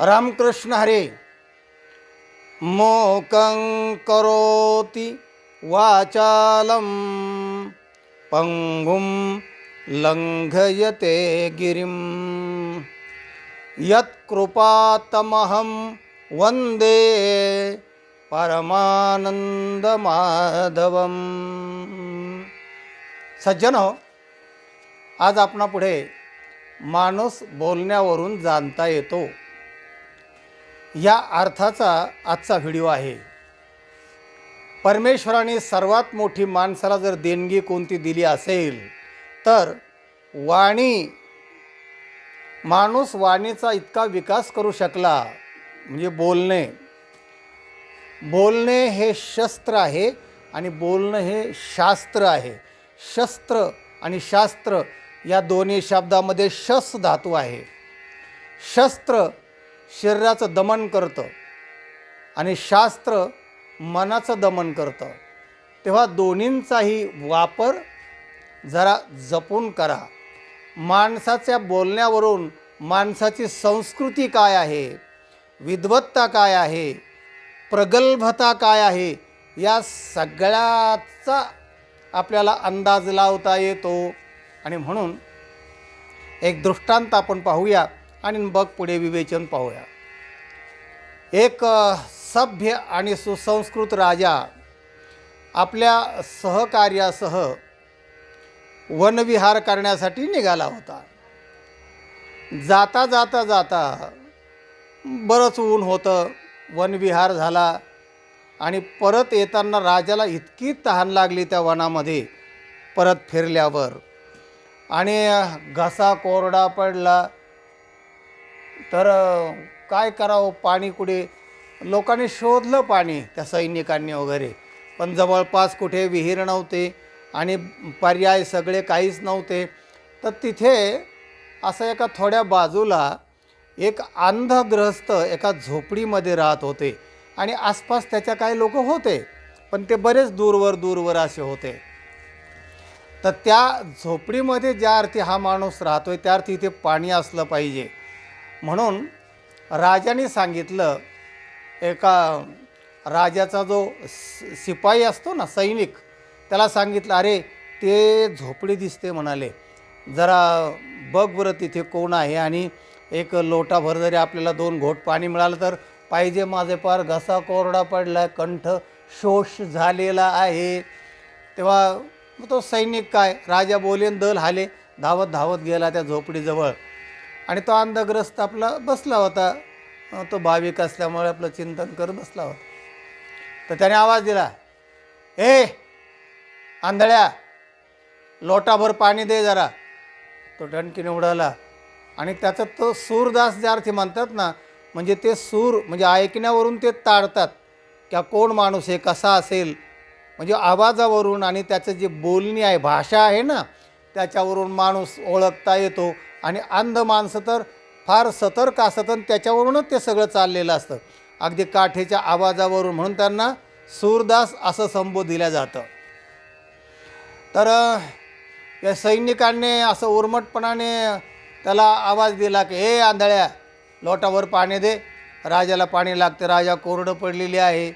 रामकृष्ण हरे। मोकं करोति वाचालं पङ्गुं लङ्घयते गिरिं यत्कृपातमहं वन्दे परमानन्दमाधवं सज्जनो आज आपणापुढे माणूस बोलण्यावरून जाणता येतो. या अर्थाचा आजचा व्हिडिओ आहे. परमेश्वराने सर्वात मोठी माणसाला जर देणगी कोणती दिली असेल तर वाणी माणूस वाणीचा इतका विकास करू शकला म्हणजे बोलणे. बोलणे हे शस्त्र आहे आणि बोलणं हे शास्त्र आहे. शस्त्र आणि शास्त्र या दोन्ही शब्दामध्ये शस धातू आहे. शस्त्र शरीराचं दमन करतं आणि शास्त्र मनाचं दमन करतं. तेव्हा दोन्हींचाही वापर जरा जपून करा. माणसाच्या बोलण्यावरून माणसाची संस्कृती काय आहे? विद्वत्ता काय आहे? प्रगल्भता काय आहे? या सगळ्याचा आपल्याला अंदाज लावता येतो. आणि म्हणून एक दृष्टांत आपण पाहूया. आणि मग पुढे विवेचन पाहूया. एक सभ्य आणि सुसंस्कृत राजा आपल्या सहकार्यासह वनविहार करण्यासाठी निघाला होता. जाता जाता जाता बरंच ऊन होतं वनविहार झाला आणि परत येताना राजाला इतकी तहान लागली त्या वनामध्ये परत फिरल्यावर. आणि घसा कोरडा पडला तर काय करावं? पाणी कुठे? लोकांनी शोधलं पाणी त्या सैनिकांनी वगैरे. पण जवळपास कुठे विहीर नव्हते आणि पर्याय सगळे काहीच नव्हते. तर तिथे असं एका थोड्या बाजूला एक अंधग्रस्त एका झोपडीमध्ये राहत होते आणि आसपास त्याच्या काही लोक होते पण ते बरेच दूरवर दूरवर असे होते. तर त्या झोपडीमध्ये ज्या अर्थी हा माणूस राहतोय त्या अर्थी इथे पाणी असलं पाहिजे. म्हणून राजाने सांगितलं एका राजाचा जो सि- शिपाई असतो ना सैनिक त्याला सांगितलं अरे ते झोपडी दिसते म्हणाले. जरा बघ बरं तिथे कोण आहे आणि एक लोटाभर जरी आपल्याला दोन घोट पाणी मिळालं तर पाहिजे माझे पार घसा कोरडा पडला कंठ शोष झालेला आहे. तेव्हा तो सैनिक काय राजा बोलेन दल हाले. धावत धावत गेला त्या झोपडीजवळ. आणि तो अंधग्रस्त आपला बसला होता. तो भाविक असल्यामुळे आपलं चिंतन करत बसला होता. तर त्याने आवाज दिला ए आंधळ्या लोटाभर पाणी दे जरा. तो टणकीने उडाला. आणि त्याचा तो सूरदास ज्या अर्थी म्हणतात ना म्हणजे ते सूर म्हणजे ऐकण्यावरून ते ताडतात की कोण माणूस आहे कसा असेल? म्हणजे आवाजावरून आणि त्याचं जे बोलणी आहे भाषा आहे ना त्याच्यावरून माणूस ओळखता येतो. आणि अंध माणसं तर फार सतर्क असतात आणि त्याच्यावरूनच ते सगळं चाललेलं असतं. अगदी काठीच्या आवाजावरून म्हणून त्यांना सूरदास असं संबोधिलं जातं. तर या सैनिकांनी असं उर्मटपणाने त्याला आवाज दिला की हे आंधळ्या लोटावर पाणी दे. राजाला पाणी लागते. राजा कोरडं पडलेली आहे.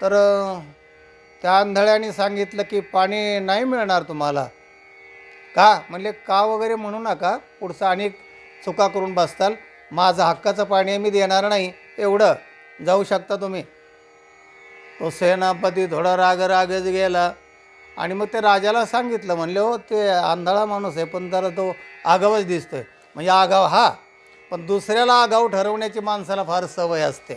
तर त्या आंधळ्याने सांगितलं की पाणी नाही मिळणार तुम्हाला. का? म्हणले का वगैरे म्हणू नका. पुढचं अनेक चुका करून बसताल. माझं हक्काचं पाणी मी देणार नाही. एवढं. जाऊ शकता तुम्ही. तो सेनापती थोडा राग रागच गेला. आणि मग ते राजाला सांगितलं म्हणले हो ते आंधळा माणूस आहे पण जरा तो आगावच दिसतो आहे म्हणजे आगाव हा. पण दुसऱ्याला आगाव ठरवण्याची माणसाला फार सवय असते.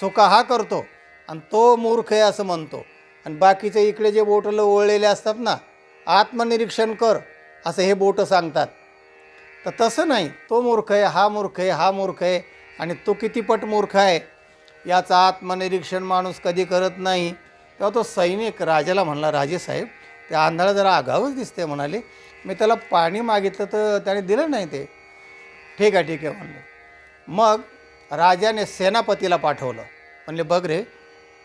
चुका हा करतो आणि तो मूर्ख आहे असं म्हणतो. आणि बाकीचे इकडे जे बोटलं ओळलेले असतात ना आत्मनिरीक्षण कर. असं हे बोटं सांगतात. तर तसं नाही. तो मूर्ख आहे हा मूर्ख आहे हा मूर्ख आहे आणि तो कितीपट मूर्ख आहे याचं आत्मनिरीक्षण माणूस कधी करत नाही. तेव्हा तो सैनिक राजाला म्हणला राजेसाहेब ते आंधळा जरा आगावच दिसते म्हणाले. मी त्याला पाणी मागितलं तर त्याने दिलं नाही ते. ठीक आहे ठीक आहे म्हणले. मग राजाने सेनापतीला पाठवलं. म्हणले बघ रे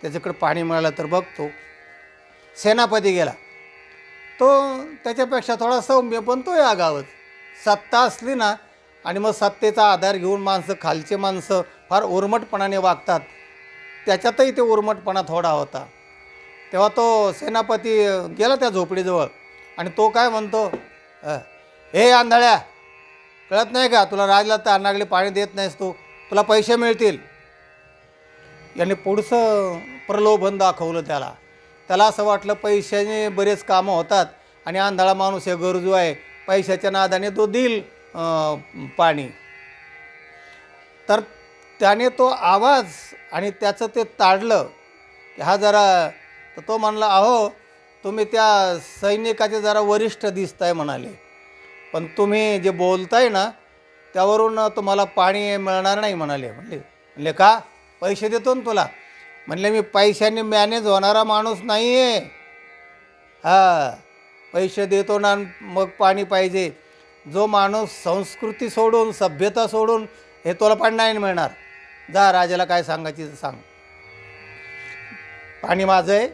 त्याच्याकडे पाणी मिळालं तर बघतो सेनापती गेला. तो त्याच्यापेक्षा थोडा सौम्य पण तोही आगावच सत्ता असली ना आणि मग सत्तेचा आधार घेऊन माणसं खालचे माणसं फार उर्मटपणाने वागतात. त्याच्यातही ते उर्मटपणा थोडा होता. तेव्हा तो सेनापती गेला त्या झोपडीजवळ आणि तो काय म्हणतो हे आंधळ्या कळत नाही का तुला राजला तर अन्नाकडे पाणी देत नाहीस तू तुला पैसे मिळतील. याने पुढचं प्रलोभन दाखवलं त्याला. त्याला असं वाटलं पैशाने बरेच कामं होतात आणि आंधळा माणूस हे गरजू आहे. पैशाच्या नादाने तो देईल पाणी. तर त्याने तो आवाज आणि त्याचं ते ताडलं. हा जरा तर तो म्हणला अहो तुम्ही त्या सैनिकाचे जरा वरिष्ठ दिसताय म्हणाले. पण तुम्ही जे बोलताय ना त्यावरून तुम्हाला पाणी मिळणार नाही म्हणाले. म्हणले म्हणले का पैसे देतो ना तुला. म्हणले मी पैशाने मॅनेज होणारा माणूस नाही आहे हा पैसे देतो ना मग पाणी पाहिजे. जो माणूस संस्कृती सोडून सभ्यता सोडून हे तुला पण नाही मिळणार. जा राजाला काय सांगायची सांग. पाणी माझं आहे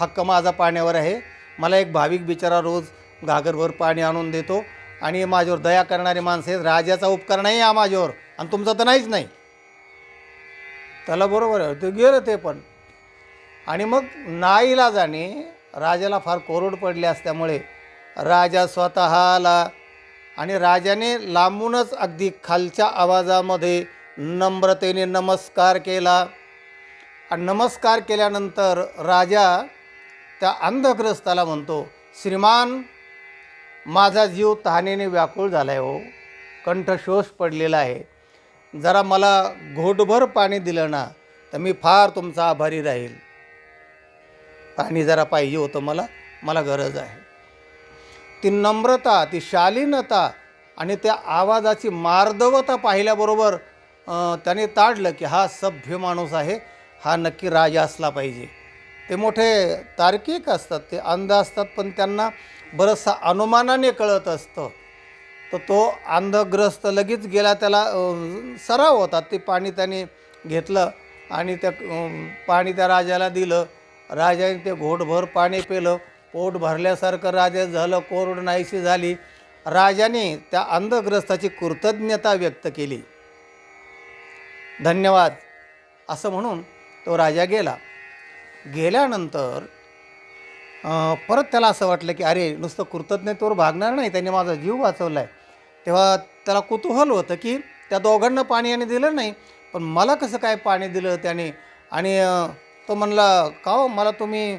हक्क माझा पाण्यावर आहे. मला एक भाविक बिचारा रोज घागरभर पाणी आणून देतो. आणि माझ्यावर दया करणारे माणसं आहेत. राजाचा उपकार नाही या माझ्यावर. आणि तुमचा तर नाहीच नाही. त्याला बरोबर आहे. ते गेलं ते पण. आणि मग नाईला जाणे राजाला फार कोरड पडले असल्यामुळे राजा स्वतःला आणि राजाने लांबूनच अगदी खालच्या आवाजामध्ये नम्रतेने नमस्कार केला. आणि नमस्कार केल्यानंतर राजा त्या अंधग्रस्ताला म्हणतो श्रीमान माझा जीव तहानेने व्याकुळ झाला आहे हो. कंठशोष पडलेला आहे. जरा मला घोटभर पाणी दिलं ना तर मी फार तुमचा आभारी राहील. पाणी जरा पाहिजे होतं मला मला गरज आहे. ती नम्रता ती शालीनता आणि त्या आवाजाची मार्दवता पाहिल्याबरोबर त्याने ताडलं की हा सभ्य माणूस आहे हा नक्की राजा असला पाहिजे. ते मोठे तार्किक असतात ते अंध असतात पण त्यांना बरंचसं अनुमानाने कळत असतं. तर तो अंधग्रस्त लगेच गेला त्याला सराव होता. ते पाणी त्याने घेतलं आणि त्या पाणी त्या राजाला दिलं. राजाने ते घोटभर पाणी पिलं. पोट भरल्यासारखं राजा झालं कोरड नाहीशी झाली. राजाने त्या अंधग्रस्ताची कृतज्ञता व्यक्त केली. धन्यवाद. असं म्हणून तो राजा गेला. गेल्यानंतर परत त्याला असं वाटलं की अरे नुसतं कृतज्ञतेवर भागणार नाही त्याने माझा जीव वाचवला आहे तेव्हा त्याला कुतूहल होतं की त्या दोघांना पाणी याने दिलं नाही पण मला कसं काय पाणी दिलं त्याने? आणि तो म्हणला का हो मला तुम्ही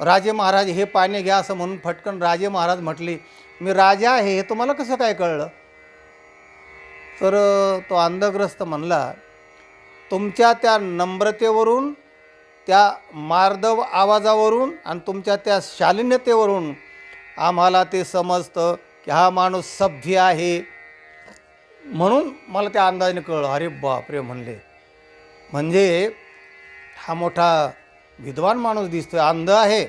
राजे महाराज हे पाणी घ्या असं म्हणून फटकन राजे महाराज म्हटले मी राजा आहे हे तुम्हाला कसं काय कळलं? तर तो अंधग्रस्त म्हणला तुमच्या त्या नम्रतेवरून त्या मार्दव आवाजावरून आणि तुमच्या त्या शालिन्यतेवरून आम्हाला ते समजतं की हा माणूस सभ्य आहे. म्हणून मला त्या अंदाजाने कळलं अरे बापरे म्हणले. म्हणजे हा मोठा विद्वान माणूस दिसतोय अंध आहे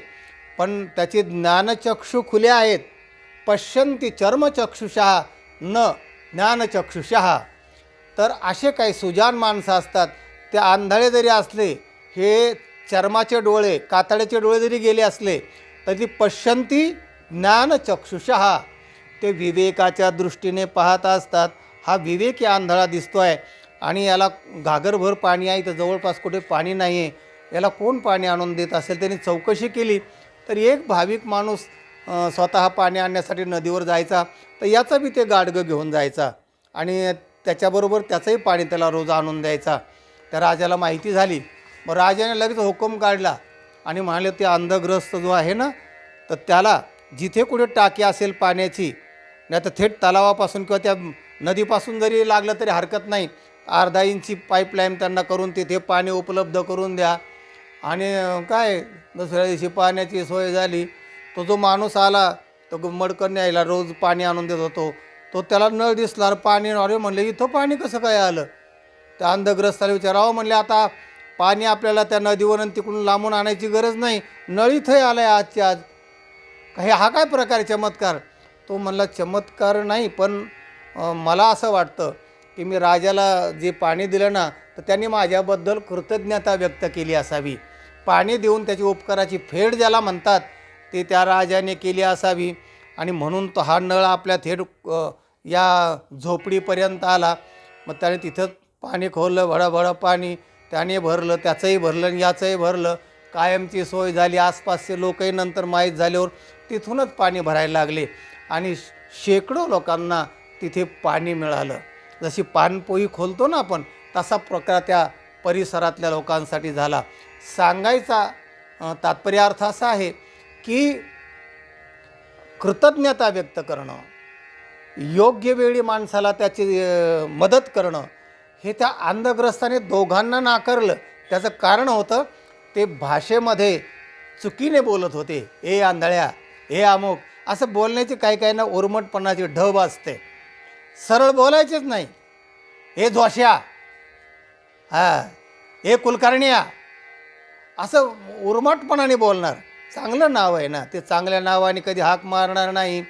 पण त्याचे ज्ञानचक्षु खुले आहेत. पश्यंती चर्मचक्षुषा न ज्ञानचक्षुषा. तर असे काही सुजान माणसं असतात ते आंधळे जरी असले हे चर्माचे डोळे कातड्याचे डोळे जरी गेले असले तरी पश्यंती ज्ञानचक्षुषा. ते विवेकाच्या दृष्टीने पाहत असतात. हा विवेक या आंधळा दिसतो आहे आणि याला घागरभर पाणी आहे. तर जवळपास कुठे पाणी नाही आहे याला कोण पाणी आणून देत असेल? त्यांनी चौकशी केली. तर एक भाविक माणूस स्वतः पाणी आणण्यासाठी नदीवर जायचा. तर याचा बी ते गाडगं घेऊन जायचा. आणि त्याच्याबरोबर त्याचंही पाणी त्याला रोज आणून द्यायचा. त्या राजाला माहिती झाली. मग राजाने लगेच हुकम काढला. आणि म्हणाले ते अंधग्रस्त जो आहे ना तर त्याला जिथे कुठे टाकी असेल पाण्याची नाही तर थेट तलावापासून किंवा त्या नदीपासून जरी लागलं तरी हरकत नाही. अर्धा इंची पाईपलाईन त्यांना करून तिथे पाणी उपलब्ध करून द्या. आणि काय दुसऱ्या दिवशी पाण्याची सोय झाली तो जो माणूस आला तो मडकं यायला रोज पाणी आणून देत होतो. तो त्याला नळ दिसला पाणी अरे म्हणले इथं पाणी कसं काय आलं? त्या अंधग्रस्ताला विचारावं म्हणले आता पाणी आपल्याला त्या नदीवरून तिकडून लांबून आणायची गरज नाही. नळ इथंही आलं आहे आजच्या आज. हे हा काय प्रकार चमत्कार? तो म्हणला चमत्कार नाही पण मला असं वाटतं की मी राजाला जे पाणी दिलं ना तर त्यांनी माझ्याबद्दल कृतज्ञता व्यक्त केली असावी. पाणी देऊन त्याची उपकाराची फेड ज्याला म्हणतात ते त्या राजाने केली असावी. आणि म्हणून तो हा नळ आपल्या थेट या झोपडीपर्यंत आला. मग त्याने तिथं पाणी खोललं भडभड पाणी त्याने भरलं त्याचंही भरलं आणि याचंही भरलं. कायमची सोय झाली आसपासचे लोकही नंतर माहीत झाल्यावर तिथूनच पाणी भरायला लागले. आणि शेकडो लोकांना तिथे पाणी मिळालं. जशी पानपोई खोलतो ना आपण तसा प्रकार त्या परिसरातल्या लोकांसाठी झाला. सांगायचा तात्पर्य अर्थ असा आहे की कृतज्ञता व्यक्त करणं योग्य वेळी माणसाला त्याची मदत करणं हे त्या अंधग्रस्ताने दोघांना नाकारलं. त्याचं कारण होतं ते भाषेमध्ये चुकीने बोलत होते. ए आंधळ्या ए अमुक असं बोलण्याची काही काही ना उर्मटपणाची ढब असते. सरळ बोलायचेच नाही. हे जोश्या. हां हे कुलकर्णिया. असं उर्मटपणाने बोलणार. चांगलं नाव आहे ना. ते चांगल्या नावाने कधी हाक मारणार नाही.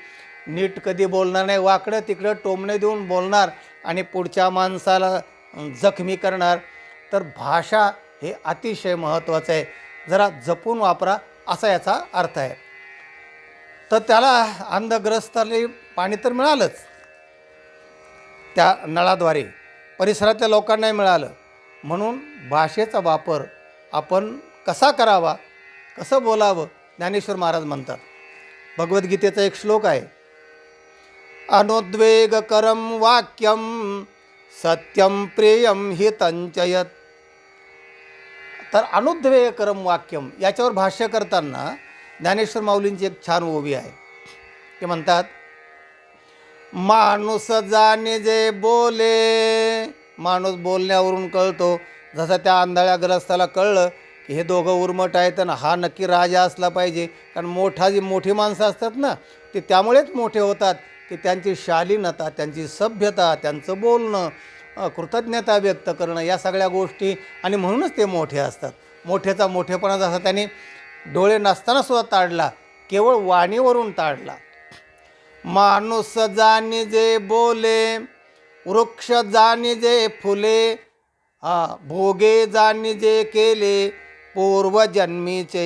नीट कधी बोलणार नाही. वाकडं तिकडं टोमणे देऊन बोलणार आणि पुढच्या माणसाला जखमी करणार. तर भाषा हे अतिशय महत्त्वाचं आहे. जरा जपून वापरा असा याचा अर्थ आहे. तर त्याला अंधग्रस्ताला पाणी तर मिळालंच. त्या नळाद्वारे परिसरातल्या लोकांनाही मिळालं. म्हणून भाषेचा वापर आपण कसा करावा कसं बोलावं ज्ञानेश्वर महाराज म्हणतात. भगवद्गीतेचा एक श्लोक आहे. अनुद्वेगकरम वाक्यं सत्यं प्रेयम हे तंचयत तर अनुद्वेगकरम वाक्यम याच्यावर भाष्य करताना ज्ञानेश्वर माऊलींची एक छान ओवी आहे. ते म्हणतात माणूस जाणे जे बोले माणूस बोलण्यावरून कळतो. जसं त्या आंधळ्या ग्रस्ताला कळलं की हे दोघं उर्मट आहेत आणि हा नक्की राजा असला पाहिजे. कारण मोठा जी मोठी माणसं असतात ना ते त्यामुळेच मोठे होतात. की त्यांची शालीनता त्यांची सभ्यता त्यांचं बोलणं कृतज्ञता व्यक्त करणं या सगळ्या गोष्टी आणि म्हणूनच ते मोठे असतात. मोठेचा मोठेपणा जसा त्याने डोळे नसताना सुद्धा ताडला केवळ वाणीवरून ताडला. माणूस जाणी जे बोले वृक्ष जाणी जे फुले हा भोगे जाणी जे केले पूर्वजन्मीचे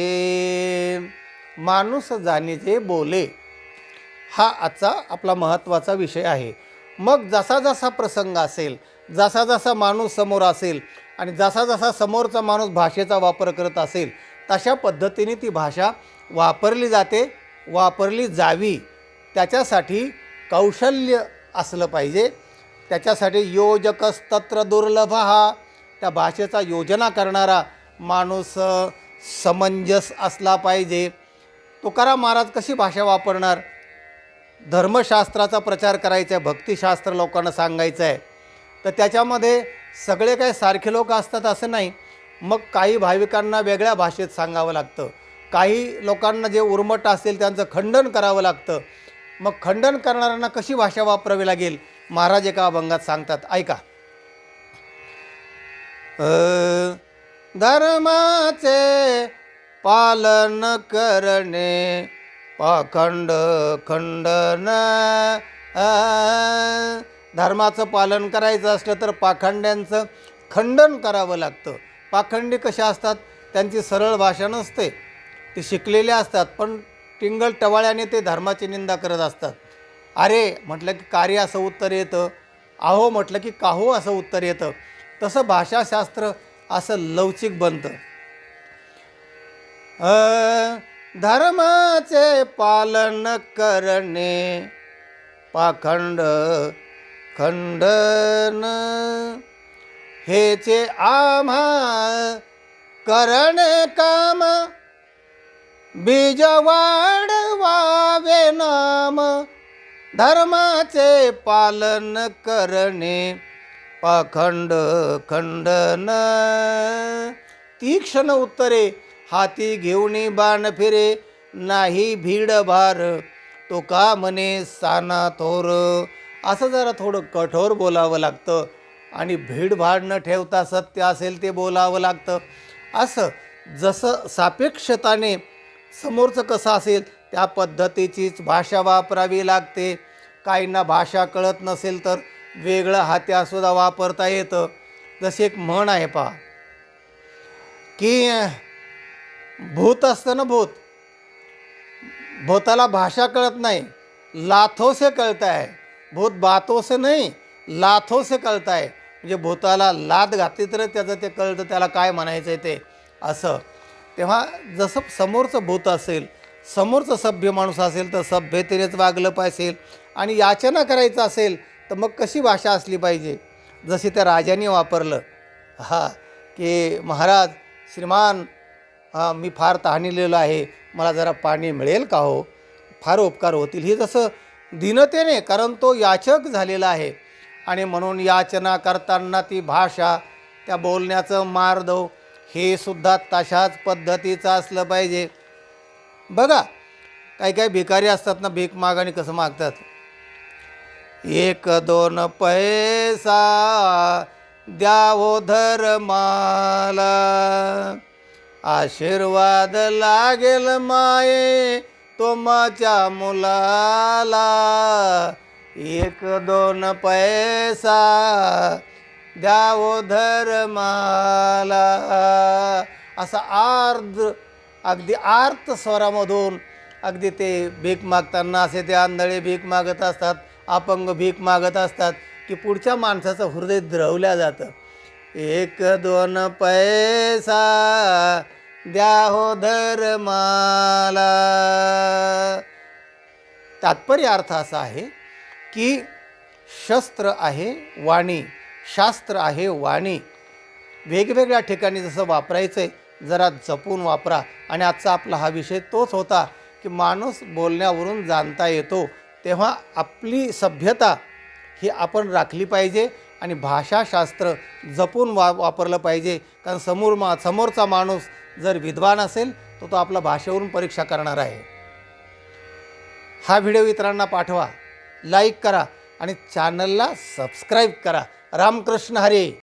माणूस जाणी जे बोले हा आजचा आपला महत्त्वाचा विषय आहे. मग जसा जसा प्रसंग असेल जसा जसा माणूस समोर असेल आणि जसा जसा समोरचा माणूस भाषेचा वापर करत असेल तशा पद्धतीने ती भाषा वापरली जाते वापरली जावी. त्याच्यासाठी कौशल्य असलं पाहिजे. त्याच्यासाठी योजकस्तत्र दुर्लभ हा त्या भाषेचा योजना करणारा माणूस समंजस असला पाहिजे. तुकाराम महाराज कशी भाषा वापरणार? धर्मशास्त्राचा प्रचार करायचा आहे भक्तिशास्त्र लोकांना सांगायचं आहे. तर त्याच्यामध्ये सगळे काही सारखे लोक असतात असं नाही. मग काही भाविकांना वेगळ्या भाषेत सांगावं लागतं. काही लोकांना जे उर्मट असेल त्यांचं खंडन करावं लागतं. मग खंडन करणाऱ्यांना कशी भाषा वापरावी लागेल? महाराज एका अभंगात सांगतात. ऐका. धर्माचे पालन करणे पाखंड खंडन धर्माचं पालन करायचं असलं तर पाखंड्यांचं खंडन करावं लागतं. पाखंडी कशा असतात त्यांची सरळ भाषा नसते. ते शिकलेले असतात पण टिंगल टवाळ्याने ते धर्माची निंदा करत असतात. अरे म्हटलं की कार्य असं उत्तर येतं. आहो म्हटलं की काहो असं उत्तर येतं. तसं भाषाशास्त्र असं लवचिक बनतं. धर्माचे पालन करणे पाखंड खंडन हेचे आम्हा करण काम बीज वाढवावे नाम धर्माचे पालन करणे पाखंड खंडन. तीक्ष्ण उत्तरे हाती घेऊन बाण फिरे नाही भीड भार तो का म्हणे साना थोर? असं जरा थोडं कठोर बोलावं लागतं. आणि भीडभाड न ठेवता सत्य असेल ते बोलावं लागतं. असं जसं सापेक्षताने समोरचं कसं असेल त्या पद्धतीचीच भाषा वापरावी लागते. काहींना भाषा कळत नसेल तर वेगळं हात्यासुद्धा वापरता येतं. जशी एक म्हण आहे पहा की भूत असतं ना भूत? भूताला भाषा कळत नाही. लाथोसे कळत आहे भूत बातों से नाही लाथों से कळत आहे म्हणजे भूताला लाद घातली तर त्याचं ते कळतं त्याला काय म्हणायचं आहे ते. असं. तेव्हा जसं समोरचं भूत असेल समोरचं सभ्य माणूस असेल तर सभ्यतेनेच वागलं पाहिजे. आणि याचना करायचं असेल तर मग कशी भाषा असली पाहिजे? जशी त्या राजाने वापरलं. हा की महाराज श्रीमान हा मी फार तहानिलेलो आहे मला जरा पाणी मिळेल का हो? फार उपकार होतील. हे जसं दिनतेने कारण तो याचक झालेला आहे. आणि म्हणून याचना करताना ती भाषा त्या बोलण्याचं मार्दव हे सुद्धा तशाच पद्धतीचं असलं पाहिजे. बघा काही काही भिकारी असतात ना भीक मागाने कसं मागतात? एक दोन पैसा द्यावो धर्माला. आशीर्वाद लागेल माये तोमाच्या मुलाला. एक दोन पैसा द्यावो धर्माला. असा आर्द्र अगदी आर्त स्वरामधून अगदी ते भीक मागताना असे ते आंधळे भीक मागत असतात अपंग भीक मागत असतात की पुढच्या माणसाचं हृदय द्रवल्या जातं. एक दोन पैसा द्या हो धर्माला. तात्पर्य अर्थ असा आहे की शस्त्र आहे वाणी. शास्त्र आहे वाणी. वेगवेगळ्या ठिकाणी जसं वापरायचं आहे जरा जपून वापरा. आणि आजचा आपला हा विषय तोच होता की माणूस बोलण्यावरून जाणता येतो. तेव्हा आपली सभ्यता ही आपण राखली पाहिजे आणि भाषाशास्त्र जपून वा वापरलं पाहिजे. कारण समोर मा समोरचा माणूस जर विद्वान असेल तर तो आपला भाषेवरून परीक्षा करणार आहे. हा व्हिडिओ इतरांना पाठवा. लाईक करा आणि चॅनलला सबस्क्राईब करा. रामकृष्ण हरे.